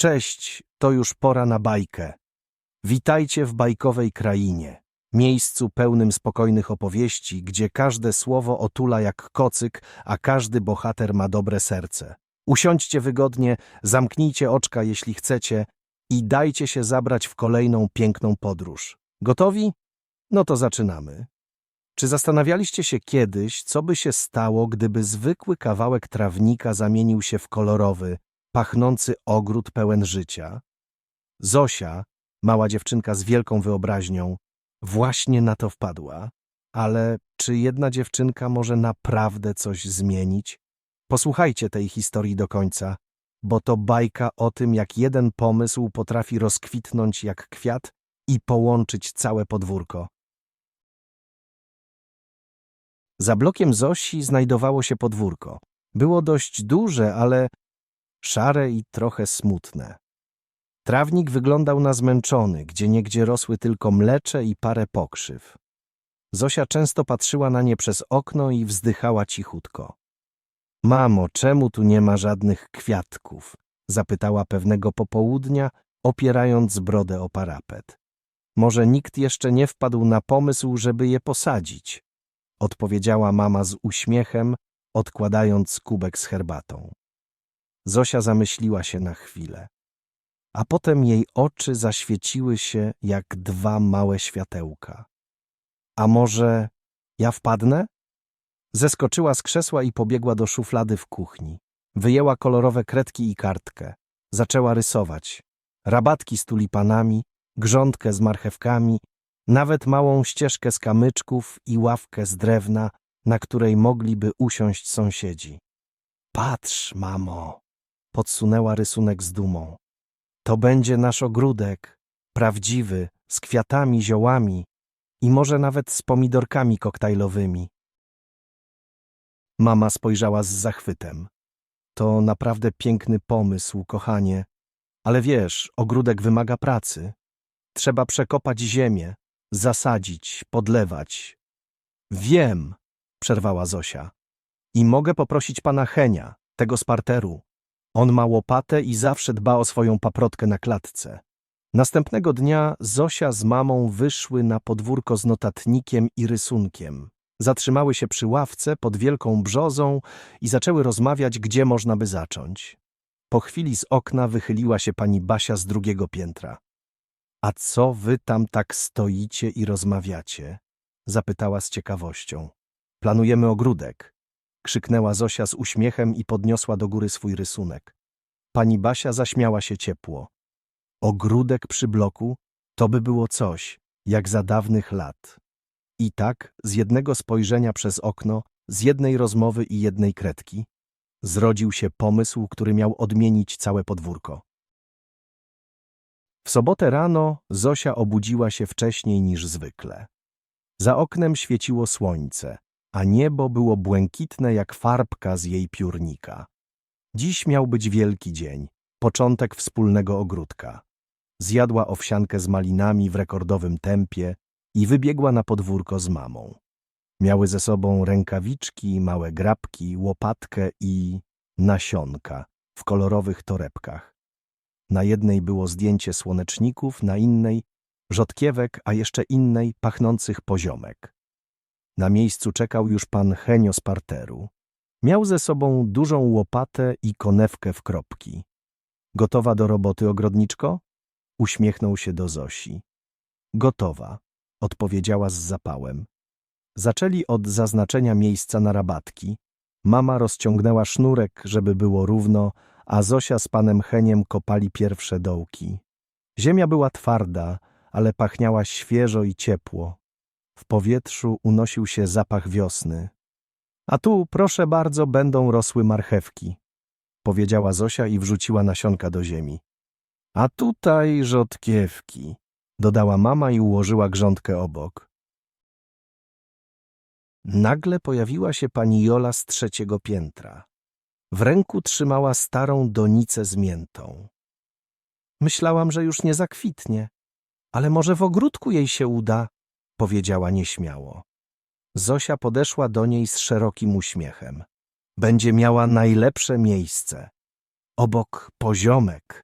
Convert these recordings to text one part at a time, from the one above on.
Cześć, to już pora na bajkę. Witajcie w bajkowej krainie, miejscu pełnym spokojnych opowieści, gdzie każde słowo otula jak kocyk, a każdy bohater ma dobre serce. Usiądźcie wygodnie, zamknijcie oczka, jeśli chcecie, i dajcie się zabrać w kolejną piękną podróż. Gotowi? No to zaczynamy. Czy zastanawialiście się kiedyś, co by się stało, gdyby zwykły kawałek trawnika zamienił się w kolorowy, pachnący ogród pełen życia? Zosia, mała dziewczynka z wielką wyobraźnią, właśnie na to wpadła. Ale czy jedna dziewczynka może naprawdę coś zmienić? Posłuchajcie tej historii do końca, bo to bajka o tym, jak jeden pomysł potrafi rozkwitnąć jak kwiat i połączyć całe podwórko. Za blokiem Zosi znajdowało się podwórko. Było dość duże, ale szare i trochę smutne. Trawnik wyglądał na zmęczony, gdzie niegdzie rosły tylko mlecze i parę pokrzyw. Zosia często patrzyła na nie przez okno i wzdychała cichutko. Mamo, czemu tu nie ma żadnych kwiatków? Zapytała pewnego popołudnia, opierając brodę o parapet. Może nikt jeszcze nie wpadł na pomysł, żeby je posadzić? Odpowiedziała mama z uśmiechem, odkładając kubek z herbatą. Zosia zamyśliła się na chwilę, a potem jej oczy zaświeciły się jak dwa małe światełka. A może ja wpadnę? Zeskoczyła z krzesła i pobiegła do szuflady w kuchni. Wyjęła kolorowe kredki i kartkę. Zaczęła rysować. Rabatki z tulipanami, grządkę z marchewkami, nawet małą ścieżkę z kamyczków i ławkę z drewna, na której mogliby usiąść sąsiedzi. Patrz, mamo, podsunęła rysunek z dumą. To będzie nasz ogródek, prawdziwy, z kwiatami, ziołami i może nawet z pomidorkami koktajlowymi. Mama spojrzała z zachwytem. To naprawdę piękny pomysł, kochanie. Ale wiesz, ogródek wymaga pracy. Trzeba przekopać ziemię, zasadzić, podlewać. Wiem, przerwała Zosia. I mogę poprosić pana Henia, tego z parteru. On ma łopatę i zawsze dba o swoją paprotkę na klatce. Następnego dnia Zosia z mamą wyszły na podwórko z notatnikiem i rysunkiem. Zatrzymały się przy ławce pod wielką brzozą i zaczęły rozmawiać, gdzie można by zacząć. Po chwili z okna wychyliła się pani Basia z drugiego piętra. A co wy tam tak stoicie i rozmawiacie? Zapytała z ciekawością. Planujemy ogródek. Krzyknęła Zosia z uśmiechem i podniosła do góry swój rysunek. Pani Basia zaśmiała się ciepło. Ogródek przy bloku? To by było coś, jak za dawnych lat. I tak, z jednego spojrzenia przez okno, z jednej rozmowy i jednej kredki, zrodził się pomysł, który miał odmienić całe podwórko. W sobotę rano Zosia obudziła się wcześniej niż zwykle. Za oknem świeciło słońce, a niebo było błękitne jak farbka z jej piórnika. Dziś miał być wielki dzień, początek wspólnego ogródka. Zjadła owsiankę z malinami w rekordowym tempie i wybiegła na podwórko z mamą. Miały ze sobą rękawiczki, małe grabki, łopatkę i nasionka w kolorowych torebkach. Na jednej było zdjęcie słoneczników, na innej rzodkiewek, a jeszcze innej pachnących poziomek. Na miejscu czekał już pan Henio z parteru. Miał ze sobą dużą łopatę i konewkę w kropki. Gotowa do roboty, ogrodniczko? Uśmiechnął się do Zosi. Gotowa, odpowiedziała z zapałem. Zaczęli od zaznaczenia miejsca na rabatki. Mama rozciągnęła sznurek, żeby było równo, a Zosia z panem Heniem kopali pierwsze dołki. Ziemia była twarda, ale pachniała świeżo i ciepło. W powietrzu unosił się zapach wiosny. A tu, proszę bardzo, będą rosły marchewki, powiedziała Zosia i wrzuciła nasionka do ziemi. A tutaj rzodkiewki, dodała mama i ułożyła grządkę obok. Nagle pojawiła się pani Jola z trzeciego piętra. W ręku trzymała starą donicę z miętą. Myślałam, że już nie zakwitnie, ale może w ogródku jej się uda, powiedziała nieśmiało. Zosia podeszła do niej z szerokim uśmiechem. Będzie miała najlepsze miejsce. Obok poziomek.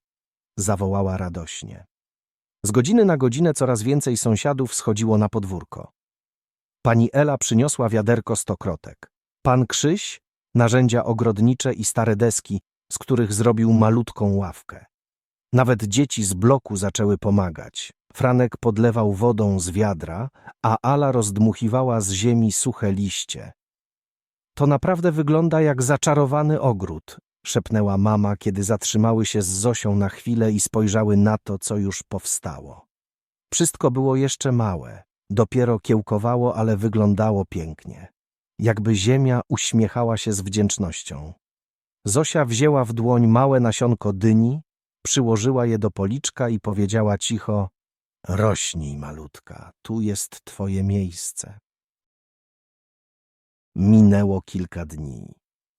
zawołała radośnie. Z godziny na godzinę coraz więcej sąsiadów schodziło na podwórko. Pani Ela przyniosła wiaderko stokrotek. Pan Krzyś narzędzia ogrodnicze i stare deski, z których zrobił malutką ławkę. Nawet dzieci z bloku zaczęły pomagać. Franek podlewał wodą z wiadra, a Ala rozdmuchiwała z ziemi suche liście. To naprawdę wygląda jak zaczarowany ogród, szepnęła mama, kiedy zatrzymały się z Zosią na chwilę i spojrzały na to, co już powstało. Wszystko było jeszcze małe, dopiero kiełkowało, ale wyglądało pięknie. Jakby ziemia uśmiechała się z wdzięcznością. Zosia wzięła w dłoń małe nasionko dyni, przyłożyła je do policzka i powiedziała cicho – Rośnij, malutka, tu jest twoje miejsce. Minęło kilka dni.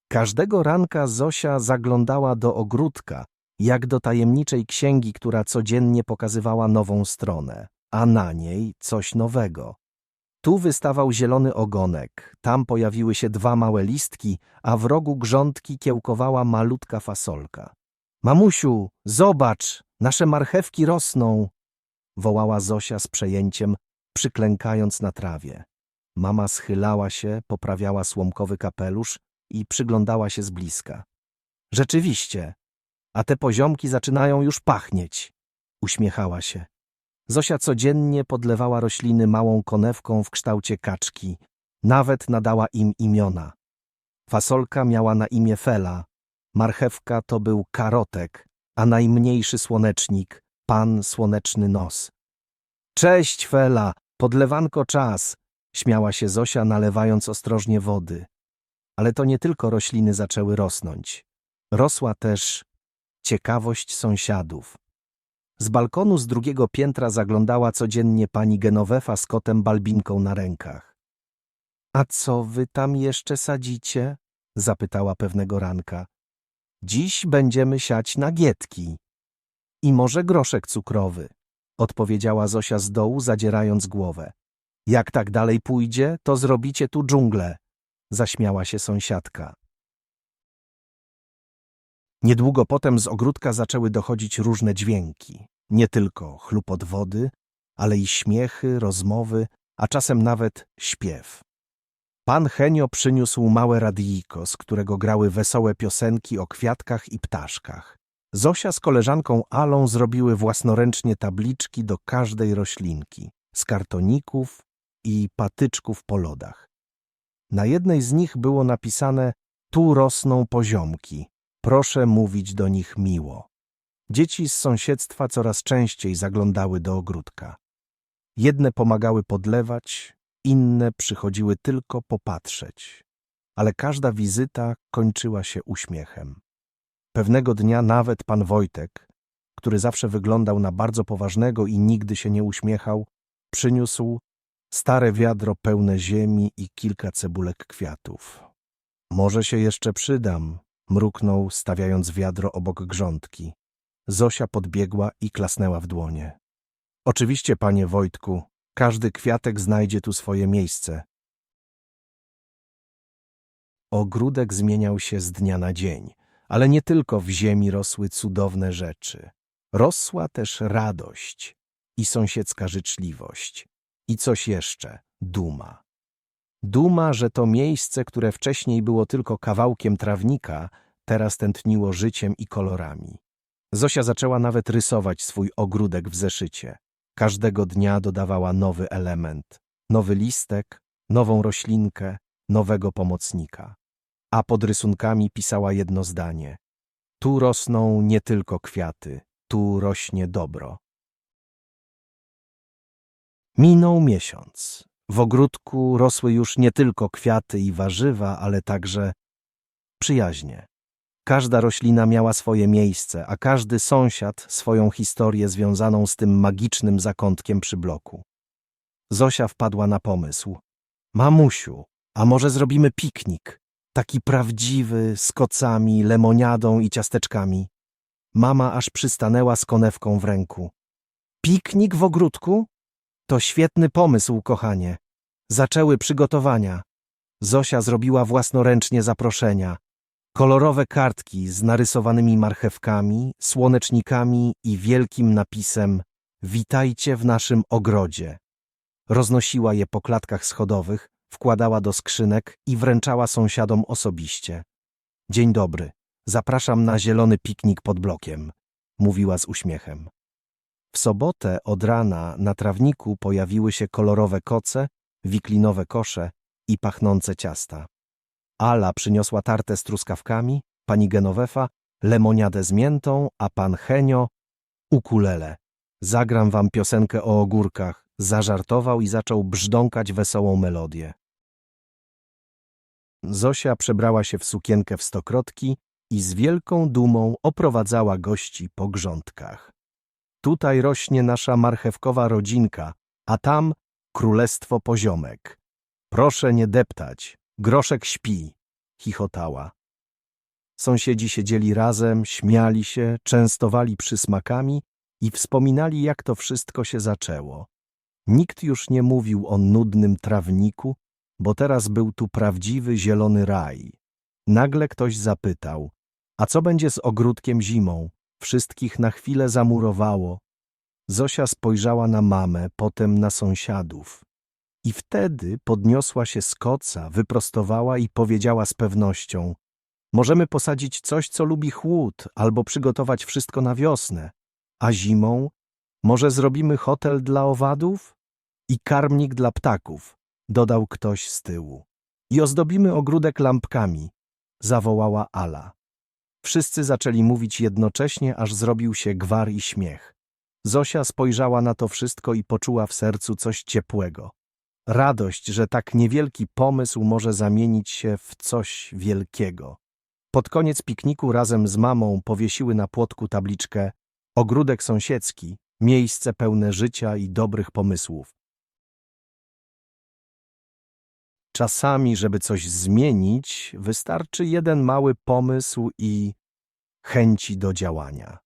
Każdego ranka Zosia zaglądała do ogródka, jak do tajemniczej księgi, która codziennie pokazywała nową stronę, a na niej coś nowego. Tu wystawał zielony ogonek, tam pojawiły się dwa małe listki, a w rogu grządki kiełkowała malutka fasolka. Mamusiu, zobacz, nasze marchewki rosną! Wołała Zosia z przejęciem, przyklękając na trawie. Mama schylała się, poprawiała słomkowy kapelusz i przyglądała się z bliska. Rzeczywiście, a te poziomki zaczynają już pachnieć, uśmiechała się. Zosia codziennie podlewała rośliny małą konewką w kształcie kaczki, nawet nadała im imiona. Fasolka miała na imię Fela, marchewka to był karotek, a najmniejszy słonecznik pan słoneczny nos. Cześć, Fela, podlewanko czas, śmiała się Zosia, nalewając ostrożnie wody. Ale to nie tylko rośliny zaczęły rosnąć. Rosła też ciekawość sąsiadów. Z balkonu z drugiego piętra zaglądała codziennie pani Genowefa z kotem Balbinką na rękach. A co wy tam jeszcze sadzicie? zapytała pewnego ranka. Dziś będziemy siać nagietki. I może groszek cukrowy, odpowiedziała Zosia z dołu, zadzierając głowę. Jak tak dalej pójdzie, to zrobicie tu dżunglę, zaśmiała się sąsiadka. Niedługo potem z ogródka zaczęły dochodzić różne dźwięki. Nie tylko chlupot wody, ale i śmiechy, rozmowy, a czasem nawet śpiew. Pan Henio przyniósł małe radijko, z którego grały wesołe piosenki o kwiatkach i ptaszkach. Zosia z koleżanką Alą zrobiły własnoręcznie tabliczki do każdej roślinki, z kartoników i patyczków po lodach. Na jednej z nich było napisane Tu rosną poziomki, proszę mówić do nich miło. Dzieci z sąsiedztwa coraz częściej zaglądały do ogródka. Jedne pomagały podlewać, inne przychodziły tylko popatrzeć, ale każda wizyta kończyła się uśmiechem. Pewnego dnia nawet pan Wojtek, który zawsze wyglądał na bardzo poważnego i nigdy się nie uśmiechał, przyniósł stare wiadro pełne ziemi i kilka cebulek kwiatów. Może się jeszcze przydam, mruknął, stawiając wiadro obok grządki. Zosia podbiegła i klasnęła w dłonie. Oczywiście, panie Wojtku, każdy kwiatek znajdzie tu swoje miejsce. Ogródek zmieniał się z dnia na dzień, ale nie tylko w ziemi rosły cudowne rzeczy. Rosła też radość i sąsiedzka życzliwość. I coś jeszcze duma. Duma, że to miejsce, które wcześniej było tylko kawałkiem trawnika, teraz tętniło życiem i kolorami. Zosia zaczęła nawet rysować swój ogródek w zeszycie. Każdego dnia dodawała nowy element, nowy listek, nową roślinkę, nowego pomocnika. A pod rysunkami pisała jedno zdanie. Tu rosną nie tylko kwiaty, tu rośnie dobro. Minął miesiąc. W ogródku rosły już nie tylko kwiaty i warzywa, ale także przyjaźnie. Każda roślina miała swoje miejsce, a każdy sąsiad swoją historię związaną z tym magicznym zakątkiem przy bloku. Zosia wpadła na pomysł. Mamusiu, a może zrobimy piknik? Taki prawdziwy, z kocami, lemoniadą i ciasteczkami. Mama aż przystanęła z konewką w ręku. Piknik w ogródku? To świetny pomysł, kochanie. Zaczęły przygotowania. Zosia zrobiła własnoręcznie zaproszenia. Kolorowe kartki z narysowanymi marchewkami, słonecznikami i wielkim napisem Witajcie w naszym ogrodzie. Roznosiła je po klatkach schodowych, wkładała do skrzynek i wręczała sąsiadom osobiście. Dzień dobry, zapraszam na zielony piknik pod blokiem, mówiła z uśmiechem. W sobotę od rana na trawniku pojawiły się kolorowe koce, wiklinowe kosze i pachnące ciasta. Ala przyniosła tartę z truskawkami, pani Genovefa lemoniadę z miętą, a pan Henio ukulele. Zagram wam piosenkę o ogórkach. Zażartował i zaczął brzdąkać wesołą melodię. Zosia przebrała się w sukienkę w stokrotki i z wielką dumą oprowadzała gości po grządkach. Tutaj rośnie nasza marchewkowa rodzinka, a tam królestwo poziomek. Proszę nie deptać, groszek śpi, chichotała. Sąsiedzi siedzieli razem, śmiali się, częstowali przysmakami i wspominali, jak to wszystko się zaczęło. Nikt już nie mówił o nudnym trawniku, bo teraz był tu prawdziwy zielony raj. Nagle ktoś zapytał, a co będzie z ogródkiem zimą? Wszystkich na chwilę zamurowało. Zosia spojrzała na mamę, potem na sąsiadów. I wtedy podniosła się z koca, wyprostowała i powiedziała z pewnością Możemy posadzić coś, co lubi chłód, albo przygotować wszystko na wiosnę. A zimą? Może zrobimy hotel dla owadów? I karmnik dla ptaków, dodał ktoś z tyłu. I ozdobimy ogródek lampkami, zawołała Ala. Wszyscy zaczęli mówić jednocześnie, aż zrobił się gwar i śmiech. Zosia spojrzała na to wszystko i poczuła w sercu coś ciepłego. Radość, że tak niewielki pomysł może zamienić się w coś wielkiego. Pod koniec pikniku razem z mamą powiesiły na płotku tabliczkę Ogródek sąsiedzki, miejsce pełne życia i dobrych pomysłów. Czasami, żeby coś zmienić, wystarczy jeden mały pomysł i chęci do działania.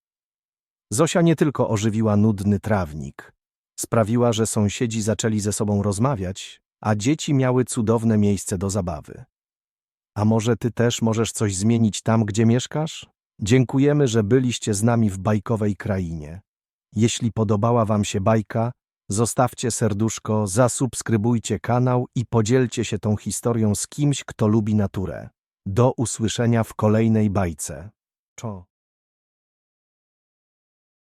Zosia nie tylko ożywiła nudny trawnik, sprawiła, że sąsiedzi zaczęli ze sobą rozmawiać, a dzieci miały cudowne miejsce do zabawy. A może ty też możesz coś zmienić tam, gdzie mieszkasz? Dziękujemy, że byliście z nami w bajkowej krainie. Jeśli podobała wam się bajka, zostawcie serduszko, zasubskrybujcie kanał i podzielcie się tą historią z kimś, kto lubi naturę. Do usłyszenia w kolejnej bajce. Czo.